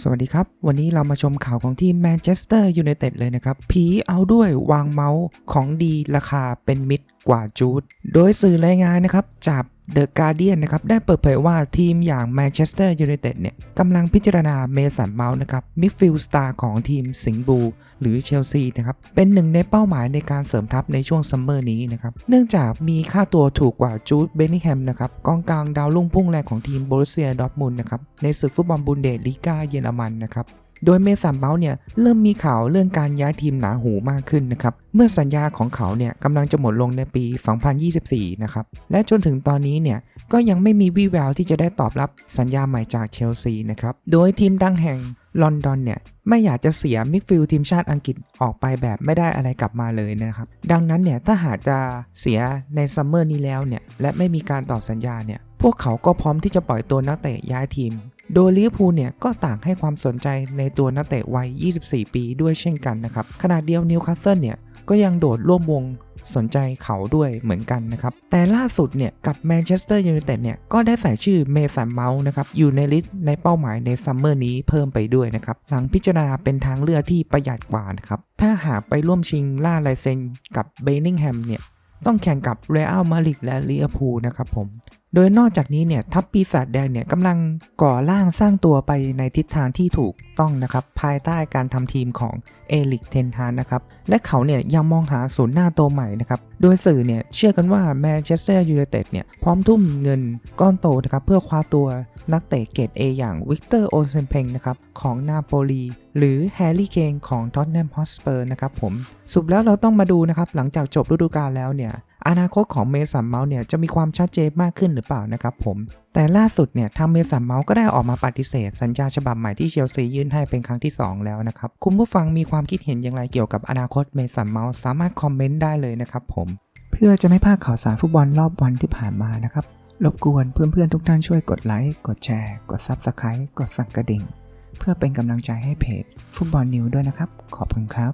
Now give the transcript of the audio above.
สวัสดีครับ วันนี้เรามาชมข่าวของทีมแมนเชสเตอร์ยูไนเต็ดเลยนะครับ ผีเอาด้วยวางเมาส์ของดีราคาเป็นมิตรกว่าจูด โดยสื่อรายงานนะครับจากเดอะการเดียนนะครับได้เปิดเผยว่าทีมอย่างแมนเชสเตอร์ยูไนเต็ดเนี่ยกำลังพิจารณาเมสันเมาส์นะครับมิดฟิลด์สตาร์ของทีมสิงห์บูหรือเชลซีนะครับเป็นหนึ่งในเป้าหมายในการเสริมทัพในช่วงซัมเมอร์นี้นะครับเนื่องจากมีค่าตัวถูกกว่าจูดเบนนิแฮมนะครับกองกลางดาวรุ่งพุ่งแรงของทีมโบรุสเซียดอร์ทมุนด์นะครับในศึกฟุตบอลบุนเดสลีกาเยอรมันนะครับ โดยเมสันเมาส์เนี่ยเริ่มมีข่าวเรื่องการย้ายทีมหนาหูมากขึ้นนะครับ เมื่อสัญญาของเขาเนี่ยกำลังจะหมดลงในปี 2024 นะครับ และจนถึงตอนนี้เนี่ยก็ยังไม่มีวี่แววที่จะได้ตอบรับสัญญาใหม่จากเชลซีนะครับ โดยทีมดังแห่งลอนดอนเนี่ยไม่อยากจะเสียมิดฟิลด์ทีมชาติอังกฤษออกไปแบบไม่ได้อะไรกลับมาเลยนะครับ ดังนั้นเนี่ยถ้าหากจะเสียในซัมเมอร์นี้แล้วเนี่ยและไม่มีการต่อสัญญาเนี่ยพวกเขาก็พร้อมที่จะปล่อยตัวนักเตะย้ายทีม โดยลิเวอร์พูลเนี่ยก็ต่างให้ความสนใจในตัวนักเตะวัย 24 ปีด้วยเช่นกันนะครับ ขณะเดียวนิวคาสเซิลเนี่ยก็ยังโดดร่วมวงสนใจเขาด้วยเหมือนกันนะครับ แต่ล่าสุดเนี่ยกับแมนเชสเตอร์ยูไนเต็ดเนี่ยก็ได้ใส่ชื่อเมสันเมาส์นะครับ อยู่ในลิสต์ในเป้าหมายในซัมเมอร์นี้เพิ่มไปด้วยนะครับ หลังพิจารณาเป็นทางเลือกที่ประหยัดกว่านะครับ ถ้าหากไปร่วมชิงล่าลายเซ็นกับเบนิงแฮมเนี่ยต้องแข่งกับเรอัลมาดริดและลิเวอร์พูลนะครับผม โดยนอกจากนี้เนี่ยทัพปีศาจแดงเนี่ยกำลังก่อร่างสร้างตัวไปในทิศทางที่ถูกต้องนะครับ ภายใต้การทำทีมของเอลิกเทนฮานนะครับและเขาเนี่ยยังมองหาศูนย์หน้าตัวใหม่นะครับโดยสื่อเนี่ยเชื่อกันว่าแมนเชสเตอร์ยูไนเต็ดเนี่ยพร้อมทุ่มเงินก้อนโตนะครับเพื่อคว้าตัวนักเตะเกรด A อย่างวิกเตอร์โอเซนเพงนะครับของนาโปลีหรือแฮร์รี่เคนของท็อตแนมฮอสเปอร์นะครับผมสรุปแล้วเราต้องมาดูนะครับหลังจากจบฤดูกาลแล้วเนี่ย อนาคตของเมสันเมาส์เนี่ยจะมีความชัดเจนมากขึ้นหรือเปล่านะครับผม แต่ล่าสุดเนี่ยทางเมสันเมาส์ก็ได้ออกมาปฏิเสธ สัญญาฉบับใหม่ที่เชลซียื่นให้เป็นครั้งที่ 2 แล้วนะครับ คุณผู้ฟังมีความคิดเห็นอย่างไรเกี่ยวกับอนาคตเมสันเมาส์สามารถคอมเมนต์ได้เลยนะครับผม เพื่อจะไม่พลาดข่าวสารฟุตบอลรอบวันที่ผ่านมานะครับ รบกวนเพื่อนๆทุกท่านช่วยกดไลค์กดแชร์ กด Subscribe กดสั่นกระดิ่ง เพื่อเป็นกำลังใจให้เพจฟุตบอลนิวด้วยนะครับ ขอบคุณครับ